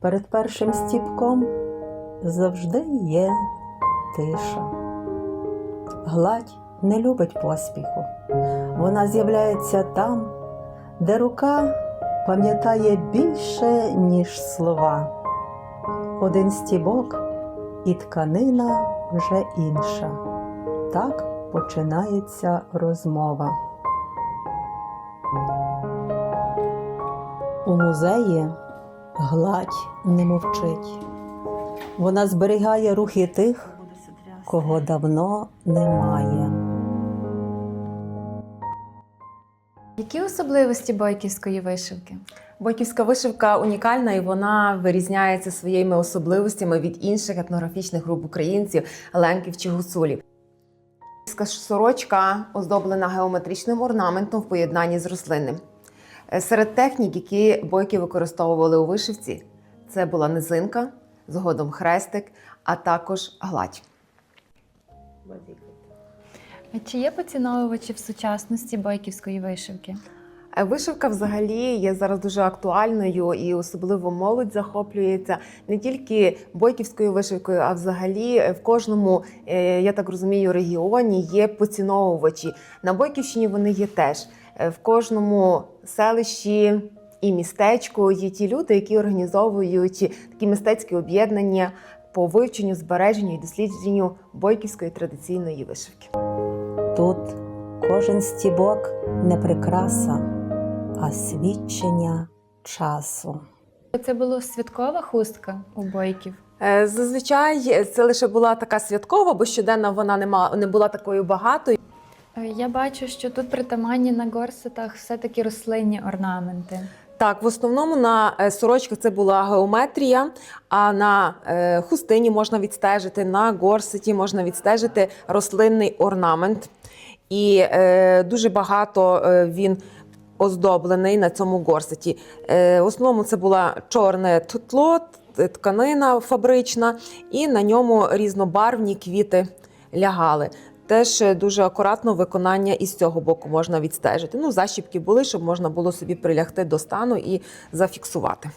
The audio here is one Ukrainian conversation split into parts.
Перед першим стіпком завжди є тиша. Гладь не любить поспіху. Вона з'являється там, де рука пам'ятає більше, ніж слова. Один стібок і тканина вже інша. Так починається розмова. У музеї гладь не мовчить. Вона зберігає рухи тих, кого давно немає. Які особливості бойківської вишивки? Бойківська вишивка унікальна і вона вирізняється своїми особливостями від інших етнографічних груп українців, ленків чи гуцулів. Сорочка оздоблена геометричним орнаментом в поєднанні з рослинним. Е, Серед технік, які бойки використовували у вишивці, це була низинка, згодом хрестик, а також гладь. Чи є поціновувачі в сучасності бойківської вишивки? Е, Вишивка взагалі є зараз дуже актуальною і особливо молодь захоплюється не тільки бойківською вишивкою, а взагалі е, в кожному, я так розумію, регіоні є поціновувачі. На Бойківщині вони є теж. Е, В кожному селищі і містечку є ті люди, які організовують такі мистецькі об'єднання по вивченню, збереженню і дослідженню бойківської традиційної вишивки. Тут кожен стібок не прикраса, а свідчення часу. Це була святкова хустка у бойків. Е, Зазвичай це лише була така святкова, бо щоденно вона не була такою багатою. Е, Я бачу, що тут притаманні на горсетах все-таки рослинні орнаменти. Так, в основному на е, сорочках це була геометрія, а на е, хустині можна відстежити, на горсеті можна відстежити рослинний орнамент. І е, дуже багато він оздоблений на цьому горсеті. Е, в основному це була чорне тло, тканина фабрична, і на ньому різнобарвні квіти лягали. Теж е, дуже акуратно виконання із цього боку можна відстежити. Ну, защіпки були, щоб можна було собі прилягти до стану і зафіксувати.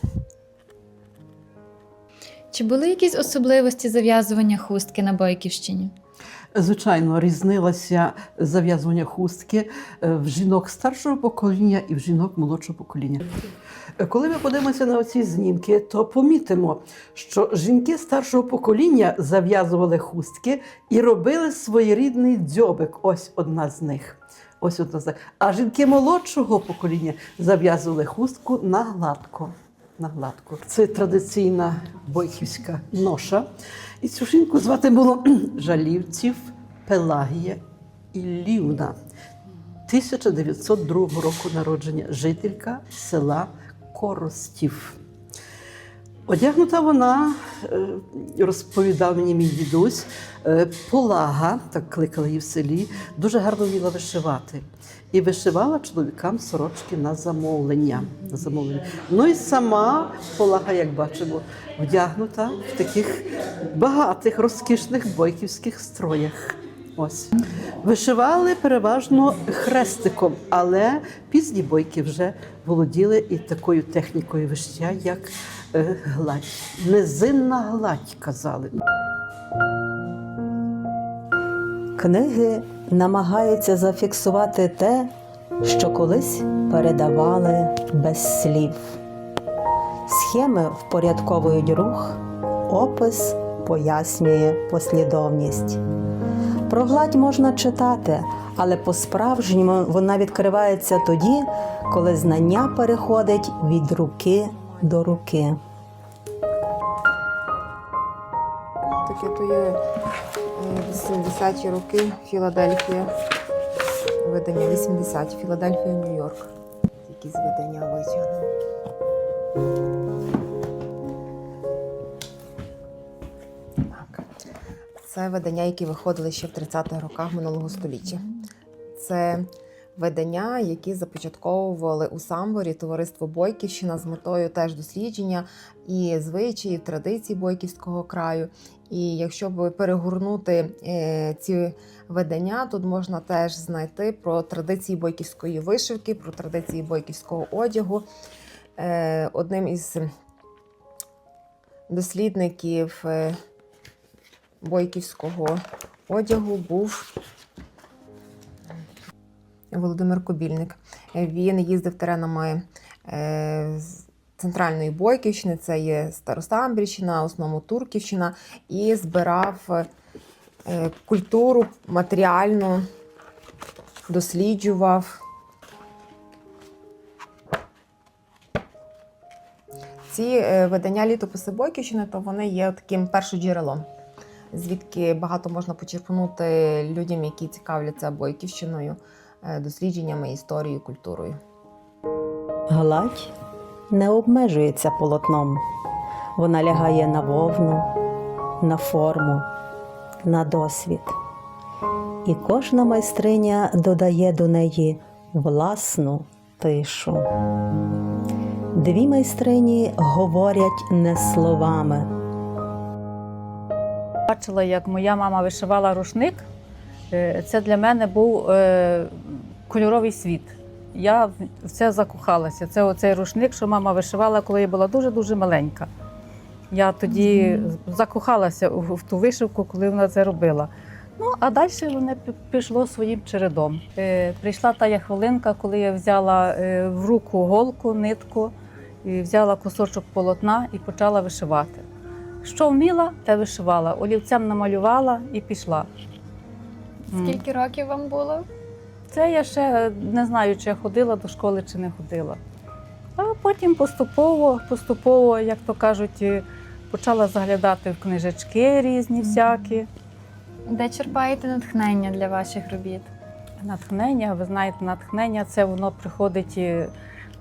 Чи були якісь особливості зав'язування хустки на Бойківщині? Звичайно, різнилося зав'язування хустки е, в жінок старшого покоління і в жінок молодшого покоління. Коли ми подивимося на оці знімки, то помітимо, що жінки старшого покоління зав'язували хустки і робили своєрідний дзьобик. Ось одна з них. Ось одна з них. А жінки молодшого покоління зав'язували хустку на гладко. На гладко. Це традиційна бойківська ноша. І цю жінку звати було Жалівців Пелагія Іллівна. 1902 року народження, жителька села Коростів. Одягнута вона, е, розповідав мені мій дідусь, е, полага, так кликали її в селі, дуже гарно вміла вишивати. І вишивала чоловікам сорочки на замовлення. На замовлення. Ну і сама полага, як бачимо, вдягнута в таких багатих, розкішних бойківських строях. Ось. Вишивали переважно хрестиком, але пізні бойки вже володіли і такою технікою виштя, як е, гладь. Низинна гладь казали. Книги намагаються зафіксувати те, що колись передавали без слів. Схеми впорядковують рух, опис пояснює послідовність. Про гладь можна читати, але по-справжньому вона відкривається тоді, коли знання переходить від руки до руки. Таке то є 80-ті роки Філадельфія. Видання 80 Філадельфія, Нью-Йорк. Якісь видання витягнув. Це видання, які виходили ще в 30-х роках минулого століття. Це видання, які започатковували у Самборі товариство Бойківщина з метою теж дослідження і звичаїв, традицій Бойківського краю. І якщо б перегорнути е, ці видання, тут можна теж знайти про традиції бойківської вишивки, про традиції бойківського одягу. Е, одним із дослідників е, бойківського одягу був Володимир Кобільник. Він їздив теренами е, центральної Бойківщини, це є Старосамбрівщина, основному Турківщина, і збирав е, культуру матеріальну, досліджував. Ці е, видання літописи Бойківщини, то вони є таким першоджерелом, звідки багато можна почерпнути людям, які цікавляться Бойківщиною, е, дослідженнями, історією, культурою. Гладь не обмежується полотном. Вона лягає на вовну, на форму, на досвід. І кожна майстриня додає до неї власну тишу. Дві майстрині говорять не словами, Бачила, як моя мама вишивала рушник. Е, Це для мене був е, кольоровий світ. Я в- це закохалася. Це оцей рушник, що мама вишивала, коли я була дуже-дуже маленька. Я тоді закохалася в ту вишивку, коли вона це робила. Ну, а далі воно пішло своїм чередом. Е, Прийшла тая хвилинка, коли я взяла е, в руку голку, нитку, і взяла кусочок полотна і почала вишивати. Що вміла, те вишивала. Олівцем намалювала і пішла. Скільки років вам було? Це я ще не знаю, чи я ходила до школи, чи не ходила. А потім поступово, поступово, як то кажуть, почала заглядати в книжечки різні всякі. Де черпаєте натхнення для ваших робіт? Натхнення, ви знаєте, натхнення це воно приходить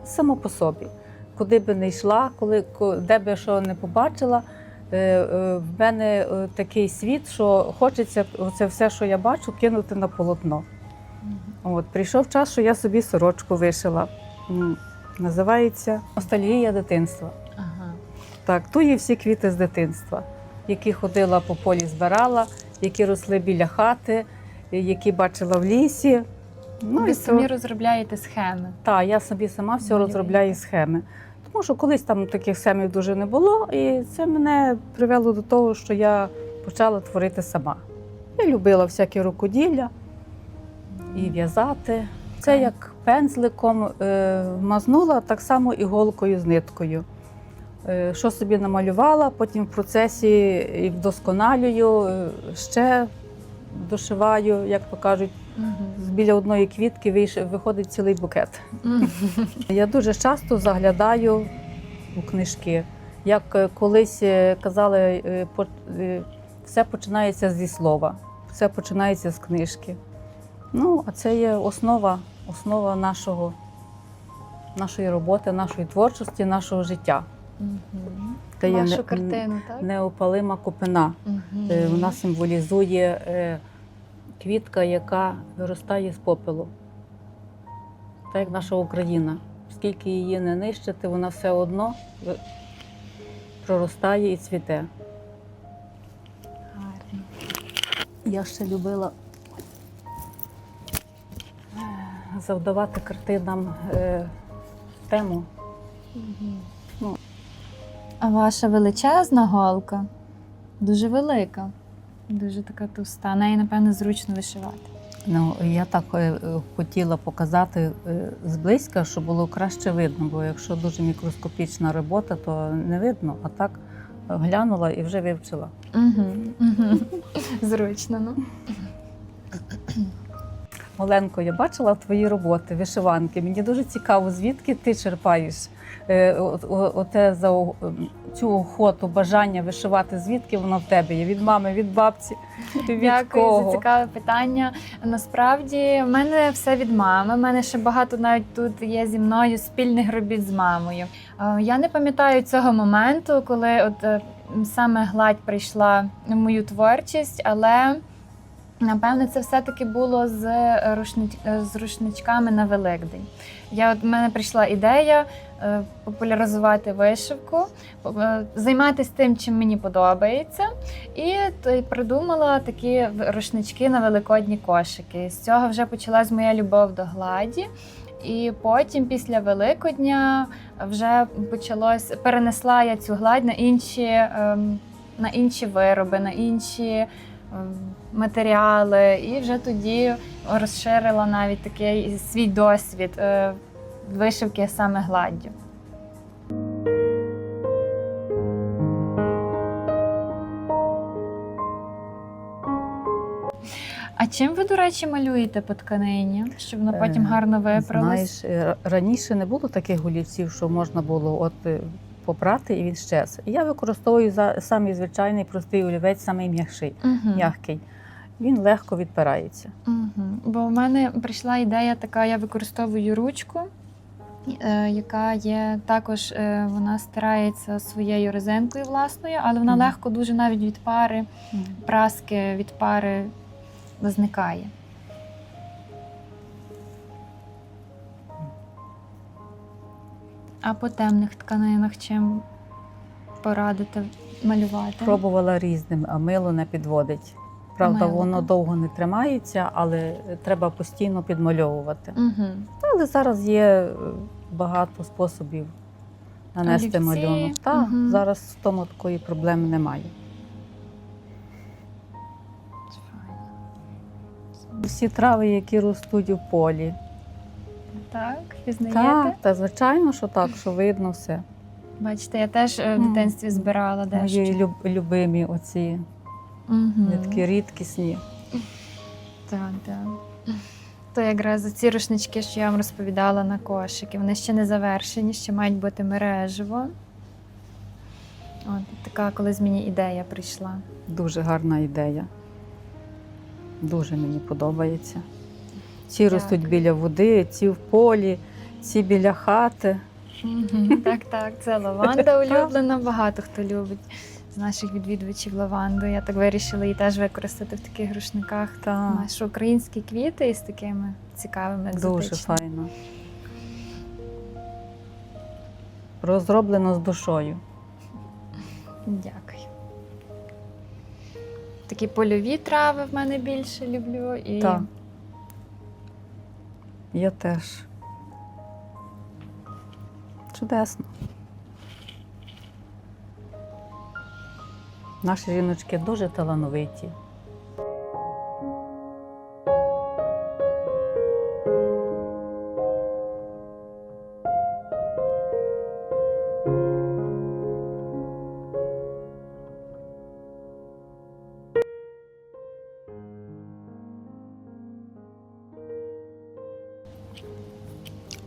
само по собі. Куди би не йшла, коли, де би що не побачила. Е, е, В мене е, такий світ, що хочеться це все, що я бачу, кинути на полотно. От, прийшов час, що я собі сорочку вишила. Називається Ностальгія дитинства. Ага. Так, тут є всі квіти з дитинства, які ходила по полі, збирала, які росли біля хати, які бачила в лісі. Ну, і Ви то- самі розробляєте схеми. Так, я собі сама все Малюєте. розробляю схеми. Тому що колись там таких схемів дуже не було, і це мене привело до того, що я почала творити сама. Я любила всякі рукоділля і в'язати. Це як пензликом е, мазнула, так само іголкою з ниткою. Е, що собі намалювала, потім в процесі і вдосконалюю, е, ще дошиваю, як то кажуть, біля одної квітки виходить цілий букет. Я дуже часто заглядаю у книжки. Як е, колись е, казали, е, все починається зі слова, все починається з книжки. Ну, а це є основа, основа нашого, нашої роботи, нашої творчості, нашого життя. Мгм. Це є Вашу не- картину, так? неопалима купина. Е, Вона символізує квітка, яка виростає з попелу. Так як наша Україна. Скільки її не нищити, вона все одно проростає і цвіте. Гарно. Я ще любила е, завдавати картинам е, тему. А ваша величезна голка дуже велика, дуже така товста. Неї, напевно, зручно вишивати. Ну, я так е, хотіла показати е, зблизька, щоб було краще видно, бо якщо дуже мікроскопічна робота, то не видно, а так е, глянула і вже вивчила. Угу. Угу. Зручно, ну. Оленко, я бачила твої роботи, вишиванки. Мені дуже цікаво, звідки ти черпаєш е, оте за цю охоту, бажання вишивати, звідки воно в тебе є? Від мами, від бабці, від Дякую кого? за цікаве питання. Насправді, в мене все від мами. У мене ще багато навіть тут є зі мною спільних робіт з мамою. Е, Я не пам'ятаю цього моменту, коли от е, саме гладь прийшла в мою творчість, але напевне це все-таки було з, рушнич... е, з рушничками на Великдень. Я от в мене прийшла ідея е, популяризувати вишивку, е, займатися тим, чим мені подобається. І то придумала такі рушнички на великодні кошики. З цього вже почалась моя любов до гладі. І потім, після Великодня, вже почалось перенесла я цю гладь на інші, ем, на інші вироби, на інші матеріали, і вже тоді розширила навіть такий свій досвід е, вишивки саме гладдю. А чим ви, до речі, малюєте по тканині, щоб воно потім Е, гарно виправилось? Знаєш, е, раніше не було таких голівців, що можна було от попрати і він щез. Я використовую за самий звичайний простий олівець, самий м'якший, Мгм. м'який. Він легко відпирається. Мгм. Бо в мене прийшла ідея така: я використовую ручку, е, яка є також, е, вона стирається своєю резинкою власною, але вона Мгм. легко дуже навіть від пари, праски від пари зникає. А по темних тканинах чим порадити малювати? Пробувала різним, а мило не підводить. Правда, Мило, воно так. довго не тримається, але треба постійно підмальовувати. Угу. Але зараз є е, багато способів нанести Олівці, малюнок. Так, мгм. зараз в тому такої проблеми немає. Всі трави, які ростуть у полі. Так, пізнаєте? Так, та звичайно, що так, що видно все. Бачите, я теж е, в дитинстві збирала дещо. Мої люб, любимі оці Мгм. нитки рідкісні. Так, так. То якраз ці рушнички, що я вам розповідала на кошики, вони ще не завершені, ще мають бути мережево. От така колись мені ідея прийшла. Дуже гарна ідея. Дуже мені подобається. Ці ростуть біля води, ці в полі, ці біля хати. Так, так, це лаванда улюблена. Багато хто любить з наших відвідувачів лаванду. Я так вирішила її теж використати в таких рушниках. Так. Наші українські квіти із такими цікавими Дуже файно. Розроблено з душою. Дякую. Такі польові трави в мене більше люблю. І Так. Я теж. Чудесно. Наші жіночки дуже талановиті.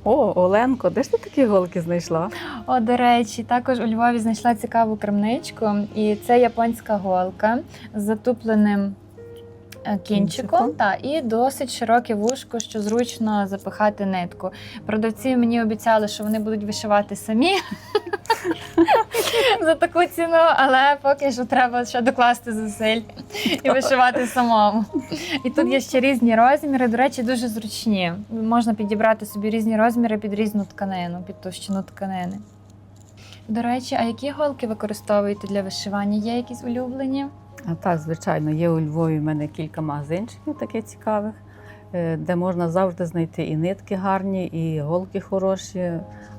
О, Оленко, де ж ти такі голки знайшла? О, до речі, також у Львові знайшла цікаву крамничку, і це японська голка з затупленим е, кінчиком, Кінчиком. та, і досить широке вушко, що зручно запихати нитку. Продавці мені обіцяли, що вони будуть вишивати самі за таку ціну, але поки що треба ще докласти зусиль і вишивати самому. І тут є ще різні розміри. До речі, дуже зручні. Можна підібрати собі різні розміри під різну тканину, під товщину тканини. До речі, а які голки використовуєте для вишивання? Є якісь улюблені? А так, звичайно, є у Львові в мене кілька магазинчиків таких цікавих, де можна завжди знайти і нитки гарні, і голки хороші.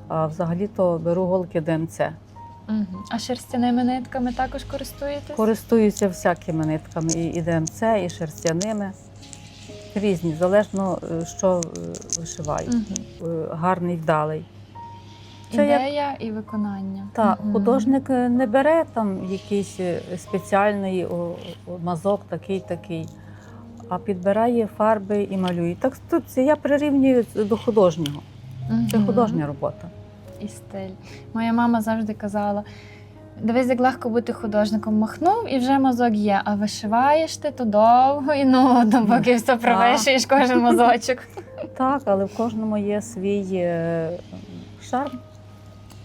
А взагалі-то беру голки ДМЦ. Угу. А шерстяними нитками також користуєтесь? Користуюся всякими нитками, і і ДМЦ, і шерстяними. Різні, залежно, е, що е, вишиваю. Угу. Е, Гарний, вдалий. Це як- Ідея і виконання. Так, Мгм. художник е, не бере там якийсь е, спеціальний мазок, такий такий, а підбирає фарби і малює. Так тут я прирівнюю до художнього. Це художня робота. і стиль. Моя мама завжди казала: дивись, як легко бути художником. Махнув і вже мазок є. А вишиваєш ти то довго і нудно, поки все провишуєш кожен мазочок. Так, але в кожному є свій е, шарм.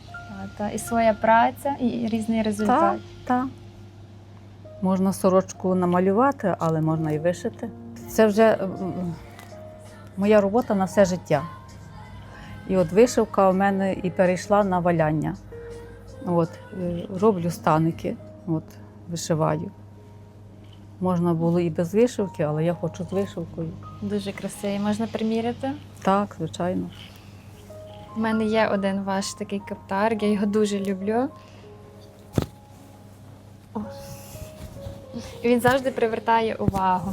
Та, та, і своя праця, і різний результат. Так, так. Можна сорочку намалювати, але можна і вишити. Це вже моя робота на все життя. І от вишивка у мене і перейшла на валяння. От, е, роблю станики, от, вишиваю. Можна було і без вишивки, але я хочу з вишивкою. Дуже красиві. Можна приміряти. Так, звичайно. У мене є один ваш такий каптар, я його дуже люблю. О. І він завжди привертає увагу,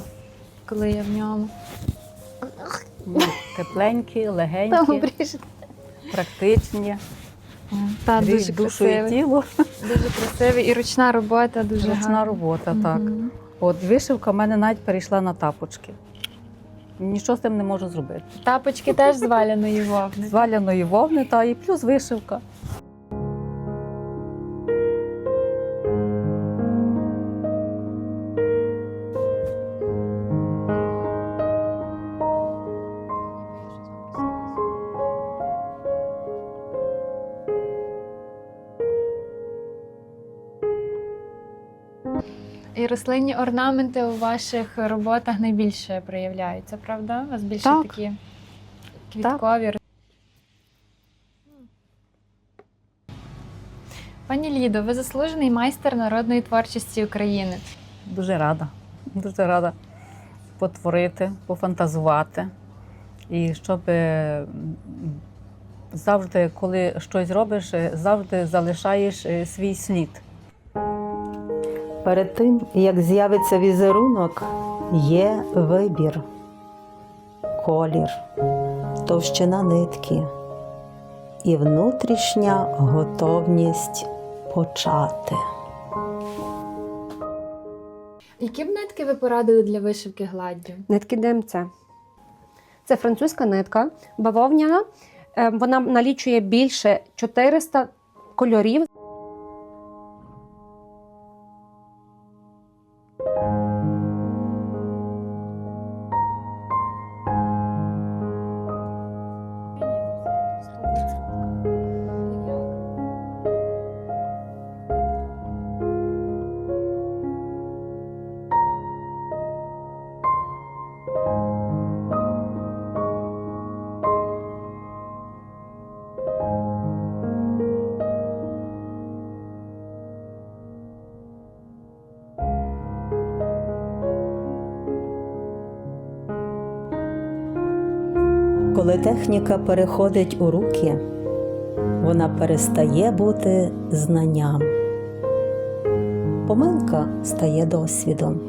коли я в ньому. Ну, Тепленькі, легенькі, практичні, Та дуже душу і красивий. тіло. Дуже красивий. І ручна робота дуже Ручна гарна. робота, так. Мгм. От вишивка в мене навіть перейшла на тапочки. Нічого з тим не можу зробити. Тапочки теж з валяної вовни. З валяної вовни та і плюс вишивка. І рослинні орнаменти у ваших роботах найбільше проявляються, правда? У вас більше Так. такі квіткові. Пані Лідо, ви заслужений майстер народної творчості України. Дуже рада. Дуже рада потворити, пофантазувати. І щоб е, завжди, коли щось робиш, е, завжди залишаєш е, свій слід. Перед тим, як з'явиться візерунок, є вибір, колір, товщина нитки і внутрішня готовність почати. Які б нитки ви порадили для вишивки гладдю? Нитки ДМЦ. Це французька нитка, бавовняна. Е, Вона налічує більше 400 кольорів. Коли техніка переходить у руки, вона перестає бути знанням. Помилка стає досвідом.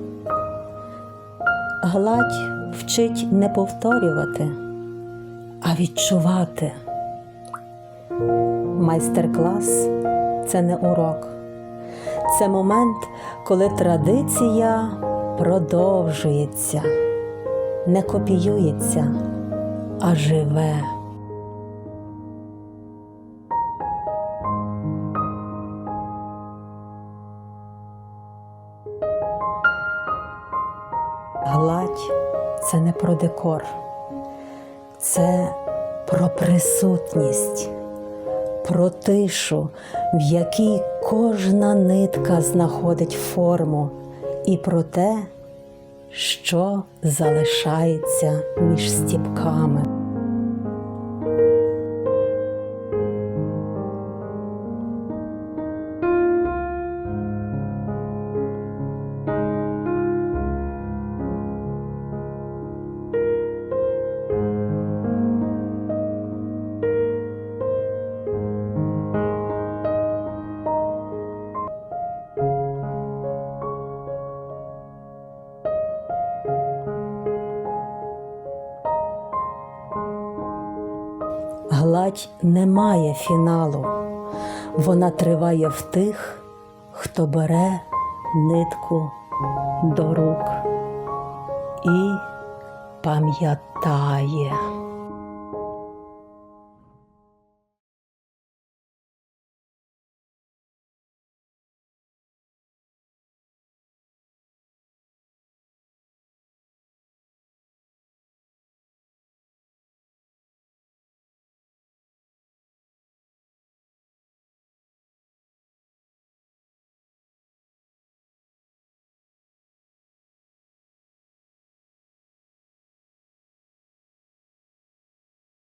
Гладь вчить не повторювати, а відчувати. Майстер-клас це не урок. Це момент, коли традиція продовжується, не копіюється а живе. Гладь це не про декор, це про присутність, про тишу, в якій кожна нитка знаходить форму, і про те, що залишається між стіпками. Гладь не має фіналу, вона триває в тих, хто бере нитку до рук і пам'ятає.